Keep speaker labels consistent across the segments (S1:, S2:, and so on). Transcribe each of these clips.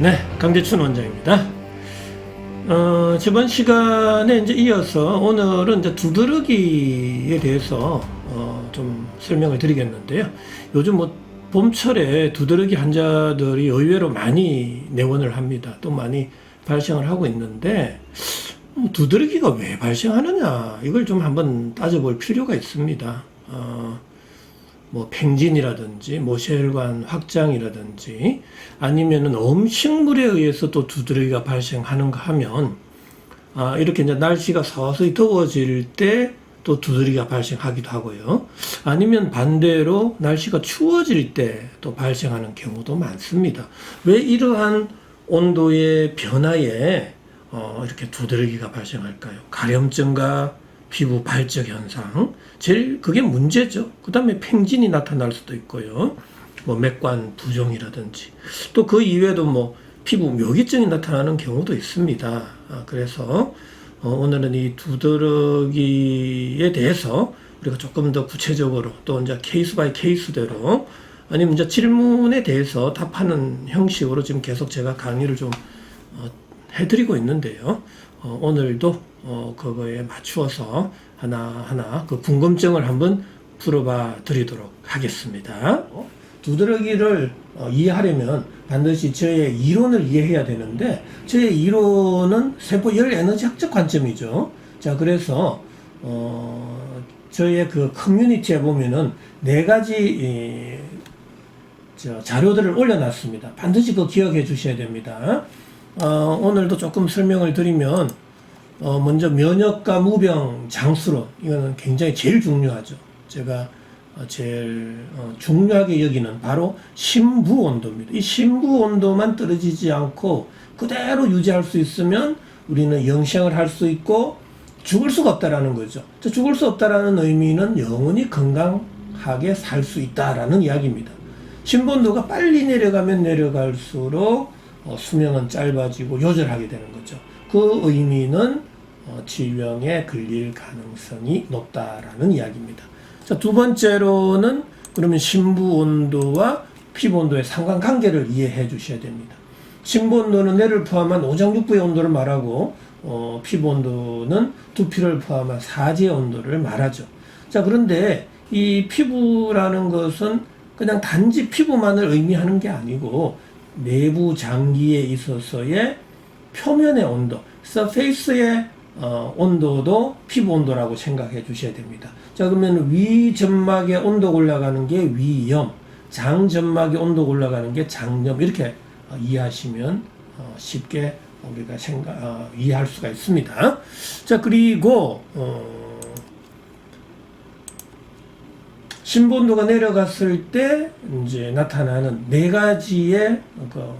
S1: 네, 강대춘 원장입니다. 어, 저번 시간에 이제 이어서 오늘은 이제 두드러기에 대해서 어, 좀 설명을 드리겠는데요. 요즘 뭐 봄철에 두드러기 환자들이 의외로 많이 내원을 합니다. 또 많이 발생을 하고 있는데 음, 두드러기가 왜 발생하느냐 이걸 좀 한번 따져볼 필요가 있습니다. 어, 뭐 팽진이라든지 모세혈관 확장이라든지 아니면은 음식물에 의해서 또 두드러기가 발생하는가 하면 아 이렇게 이제 날씨가 서서히 더워질 때 또 두드러기가 발생하기도 하고요. 아니면 반대로 날씨가 추워질 때 또 발생하는 경우도 많습니다. 왜 이러한 온도의 변화에 어, 이렇게 두드러기가 발생할까요? 가려움증과 피부 발적 현상, 제일 그게 문제죠. 그 다음에 팽진이 나타날 수도 있고요. 뭐 맥관 부종이라든지 또 그 이외에도 뭐 피부 묘기증이 나타나는 경우도 있습니다. 아, 그래서 어, 오늘은 이 두드러기에 대해서 우리가 조금 더 구체적으로 또 이제 케이스 바이 케이스대로 아니면 이제 질문에 대해서 답하는 형식으로 지금 계속 제가 강의를 좀 어, 해드리고 있는데요. 어, 오늘도 어, 그거에 맞추어서 하나하나 그 궁금증을 한번 풀어봐 드리도록 하겠습니다. 어, 두드러기를 어, 이해하려면 반드시 저의 이론을 이해해야 되는데 저의 이론은 세포 열 에너지 학적 관점이죠. 자, 그래서 어, 저의 그 커뮤니티에 보면은 네 가지 이, 저 자료들을 올려놨습니다. 반드시 그거 기억해 주셔야 됩니다. 어, 오늘도 조금 설명을 드리면 어, 먼저 면역과 무병 장수론 이거는 굉장히 제일 중요하죠. 제가 어, 제일 어, 중요하게 여기는 바로 심부 온도입니다. 이 심부 온도만 떨어지지 않고 그대로 유지할 수 있으면 우리는 영생을 할 수 있고 죽을 수가 없다라는 거죠. 저 죽을 수 없다라는 의미는 영원히 건강하게 살 수 있다라는 이야기입니다. 심부 온도가 빨리 내려가면 내려갈수록 어, 수명은 짧아지고 요절하게 되는 거죠. 그 의미는 어, 질병에 걸릴 가능성이 높다라는 이야기입니다. 자, 두 번째로는 그러면 신부 온도와 피부 온도의 상관관계를 이해해 주셔야 됩니다. 신부 온도는 뇌를 포함한 오장육부의 온도를 말하고 어, 피부 온도는 두피를 포함한 사지의 온도를 말하죠. 자, 그런데 이 피부라는 것은 그냥 단지 피부만을 의미하는 게 아니고 내부 장기에 있어서의 표면의 온도, 서페이스의 어, 온도도 피부 온도라고 생각해 주셔야 됩니다. 자, 그러면 위 점막의 온도가 올라가는 게 위염, 장 점막의 온도가 올라가는 게 장염, 이렇게 어, 이해하시면 어, 쉽게 우리가 생각, 어, 이해할 수가 있습니다. 자, 그리고, 어, 신본도가 내려갔을 때 이제 나타나는 네 가지의 그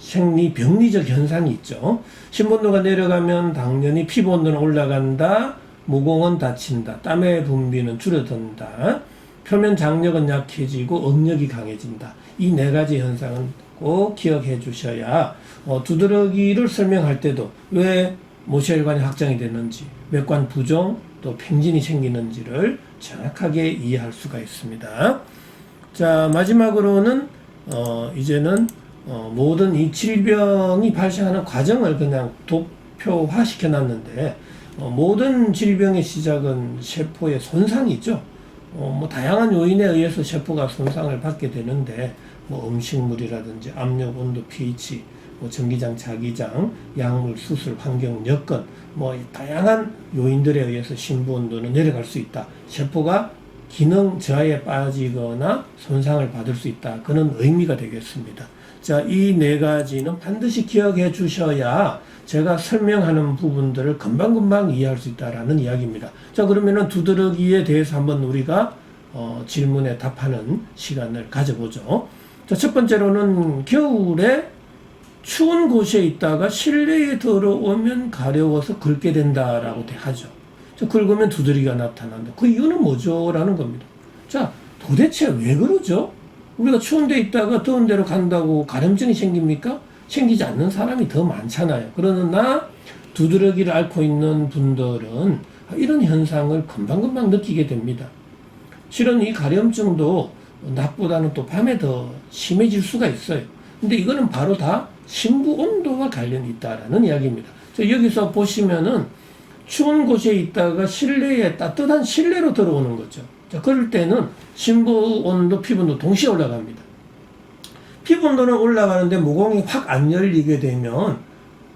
S1: 생리 병리적 현상이 있죠. 신본도가 내려가면 당연히 피부 온도는 올라간다. 모공은 다친다. 땀의 분비는 줄어든다. 표면 장력은 약해지고 응력이 강해진다. 이 네 가지 현상은 꼭 기억해 주셔야 어, 두드러기를 설명할 때도 왜 모세혈관이 확장이 되는지, 맥관 부종, 또 팽진이 생기는지를 정확하게 이해할 수가 있습니다. 자, 마지막으로는, 어, 이제는, 어, 모든 이 질병이 발생하는 과정을 그냥 도표화 시켜놨는데, 어, 모든 질병의 시작은 세포의 손상이 있죠. 어, 뭐, 다양한 요인에 의해서 세포가 손상을 받게 되는데, 뭐, 음식물이라든지 압력, 온도, pH, 뭐 전기장, 자기장, 약물, 수술, 환경, 여건, 뭐 다양한 요인들에 의해서 신부 온도는 내려갈 수 있다. 세포가 기능 저하에 빠지거나 손상을 받을 수 있다. 그런 의미가 되겠습니다. 자, 이 네 가지는 반드시 기억해 주셔야 제가 설명하는 부분들을 금방금방 이해할 수 있다라는 이야기입니다. 자, 그러면은 두드러기에 대해서 한번 우리가 어, 질문에 답하는 시간을 가져보죠. 자, 첫 번째로는 겨울에 추운 곳에 있다가 실내에 들어오면 가려워서 긁게 된다라고 하죠. 자, 긁으면 두드리가 나타난다. 그 이유는 뭐죠? 라는 겁니다. 자, 도대체 왜 그러죠? 우리가 추운 데 있다가 더운 데로 간다고 가려움증이 생깁니까? 생기지 않는 사람이 더 많잖아요. 그러나 두드러기를 앓고 있는 분들은 이런 현상을 금방금방 느끼게 됩니다. 실은 이 가려움증도 낮보다는 또 밤에 더 심해질 수가 있어요. 근데 이거는 바로 다 신부 온도와 관련이 있다라는 이야기입니다. 자, 여기서 보시면은 추운 곳에 있다가 실내에 따뜻한 실내로 들어오는 거죠. 자, 그럴 때는 신부 온도, 피부 온도 동시에 올라갑니다. 피부 온도는 올라가는데 모공이 확 안 열리게 되면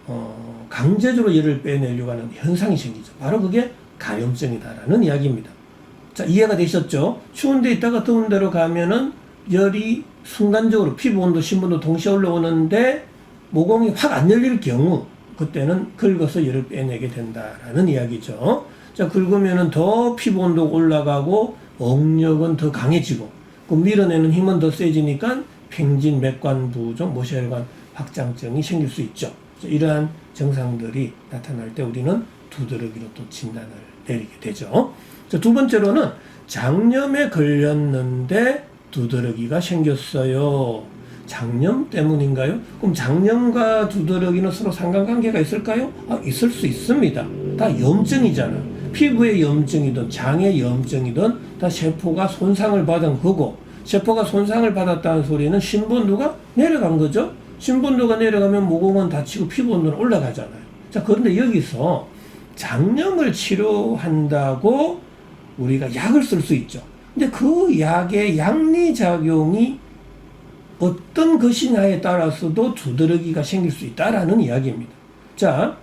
S1: 어, 강제적으로 열을 빼내려고 하는 현상이 생기죠. 바로 그게 가염증이다라는 이야기입니다. 자, 이해가 되셨죠? 추운 데 있다가 더운 데로 가면은 열이 순간적으로 피부 온도, 신부도 동시에 올라오는데 모공이 확 안 열릴 경우 그때는 긁어서 열을 빼내게 된다라는 이야기죠. 자, 긁으면은 더 피부 온도가 올라가고 억력은 더 강해지고 그 밀어내는 힘은 더 세지니까 팽진, 맥관 부종, 모세혈관 확장증이 생길 수 있죠. 이러한 증상들이 나타날 때 우리는 두드러기로 또 진단을 내리게 되죠. 자, 두 번째로는 장염에 걸렸는데 두드러기가 생겼어요. 장염 때문인가요? 그럼 장염과 두드러기는 서로 상관관계가 있을까요? 아, 있을 수 있습니다. 다 염증이잖아. 피부의 염증이든 장의 염증이든 다 세포가 손상을 받은 거고 세포가 손상을 받았다는 소리는 신분도가 내려간 거죠. 신분도가 내려가면 모공은 다치고 피부 온도는 올라가잖아요. 자, 그런데 여기서 장염을 치료한다고 우리가 약을 쓸 수 있죠. 근데 그 약의 양리작용이 어떤 것이냐에 따라서도 두드러기가 생길 수 있다라는 이야기입니다. 자,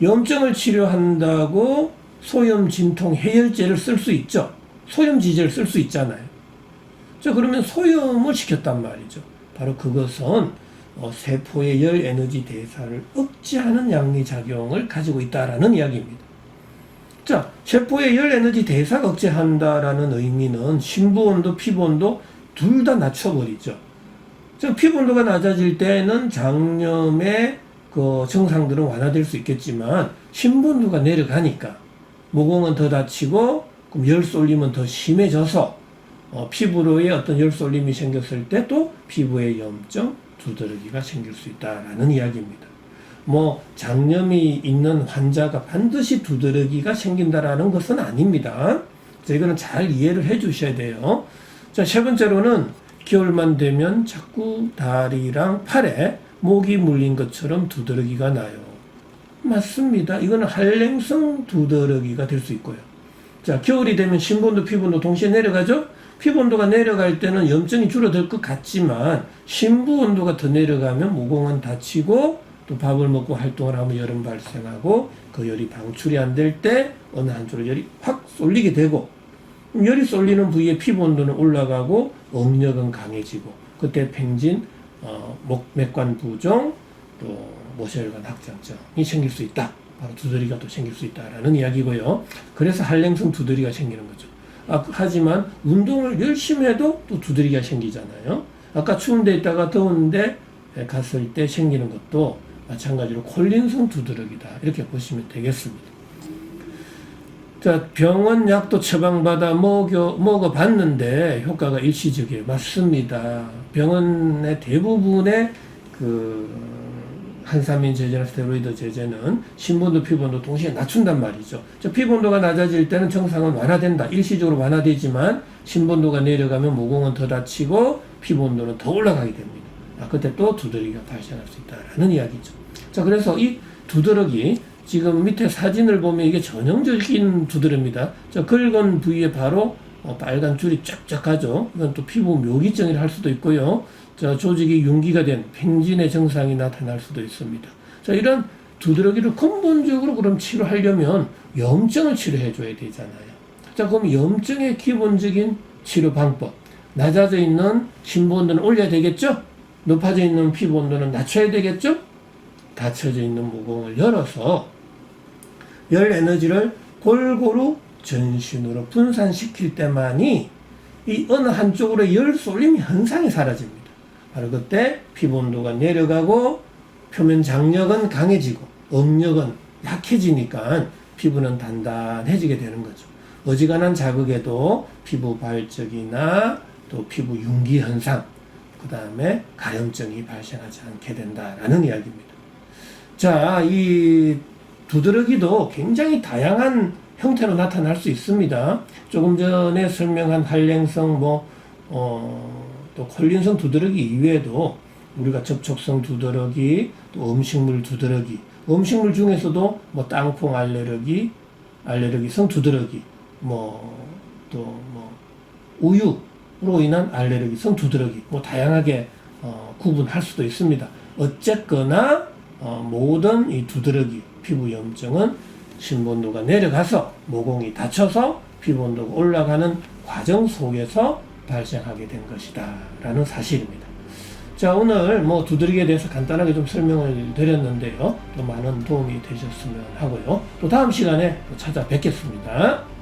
S1: 염증을 치료한다고 소염 진통 해열제를 쓸 수 있죠. 소염 지제를 쓸 수 있잖아요. 자, 그러면 소염을 시켰단 말이죠. 바로 그것은 어, 세포의 열 에너지 대사를 억제하는 양리 작용을 가지고 있다라는 이야기입니다. 자, 세포의 열 에너지 대사가 억제한다라는 의미는 신부 온도, 피부 온도 둘 다 낮춰버리죠. 자, 피부 온도가 낮아질 때는 장염의 그 증상들은 완화될 수 있겠지만 신부 온도가 내려가니까 모공은 더 다치고 그럼 열 쏠림은 더 심해져서 어, 피부로의 어떤 열 쏠림이 생겼을 때 또 피부의 염증, 두드러기가 생길 수 있다라는 이야기입니다. 뭐 장염이 있는 환자가 반드시 두드러기가 생긴다라는 것은 아닙니다. 자, 이거는 잘 이해를 해 주셔야 돼요. 자, 세 번째로는 겨울만 되면 자꾸 다리랑 팔에 목이 물린 것처럼 두드러기가 나요. 맞습니다. 이거는 한랭성 두드러기가 될 수 있고요. 자, 겨울이 되면 신분도 피부도 동시에 내려가죠? 피부 온도가 내려갈 때는 염증이 줄어들 것 같지만 신부 온도가 더 내려가면 모공은 다치고 또 밥을 먹고 활동을 하면 열은 발생하고 그 열이 방출이 안 될 때 어느 한쪽으로 열이 확 쏠리게 되고 열이 쏠리는 부위에 피부 온도는 올라가고 억력은 강해지고 그때 팽진, 어, 목, 맥관 부종, 또 모세혈관 확장증이 생길 수 있다. 바로 두드리가 또 생길 수 있다라는 이야기고요. 그래서 한랭성 두드리가 생기는 거죠. 아, 하지만 운동을 열심히 해도 또 두드리가 생기잖아요. 아까 추운 데 있다가 더운데 갔을 때 생기는 것도 마찬가지로 콜린성 두드러기다. 이렇게 보시면 되겠습니다. 자, 병원 약도 처방받아 먹여, 먹어봤는데 효과가 일시적이에요. 맞습니다. 병원의 대부분의 그 한사민 제제나 스테로이드 제제는 신분도 피부온도 동시에 낮춘단 말이죠. 저 피부온도가 낮아질 때는 정상은 완화된다. 일시적으로 완화되지만 신분도가 내려가면 모공은 더 다치고 피부온도는 더 올라가게 됩니다. 아, 그때 또 두드러기가 발생할 수 있다라는 이야기죠. 자, 그래서 이 두드러기 지금 밑에 사진을 보면 이게 전형적인 두드러입니다. 자, 긁은 부위에 바로 어, 빨간 줄이 쫙쫙 가죠. 이건 또 피부 묘기증이라 할 수도 있고요. 자, 조직이 융기가 된 팽진의 증상이 나타날 수도 있습니다. 자, 이런 두드러기를 근본적으로 그럼 치료하려면 염증을 치료해 줘야 되잖아요. 자, 그럼 염증의 기본적인 치료 방법. 낮아져 있는 신부 온도는 올려야 되겠죠? 높아져 있는 피부 온도는 낮춰야 되겠죠? 닫혀져 있는 모공을 열어서 열 에너지를 골고루 전신으로 분산시킬 때만이 이 어느 한쪽으로 열 쏠림 현상이 사라집니다. 바로 그때 피부 온도가 내려가고 표면 장력은 강해지고 억력은 약해지니까 피부는 단단해지게 되는 거죠. 어지간한 자극에도 피부 발적이나 또 피부 융기 현상, 그 다음에 가염증이 발생하지 않게 된다라는 이야기입니다. 자, 이 두드러기도 굉장히 다양한 형태로 나타날 수 있습니다. 조금 전에 설명한 한랭성 뭐, 어, 또 콜린성 두드러기 이외에도 우리가 접촉성 두드러기, 또 음식물 두드러기, 음식물 중에서도 뭐 땅콩 알레르기, 알레르기성 두드러기, 뭐 또뭐 우유로 인한 알레르기성 두드러기, 뭐 다양하게 어, 구분할 수도 있습니다. 어쨌거나 어, 모든 이 두드러기 피부 염증은 신본도가 내려가서 모공이 닫혀서 피부 온도가 올라가는 과정 속에서 발생하게 된 것이다 라는 사실입니다. 자 오늘 뭐 두드러기에 대해서 간단하게 좀 설명을 드렸는데요. 또 많은 도움이 되셨으면 하고요. 또 다음 시간에 또 찾아뵙겠습니다.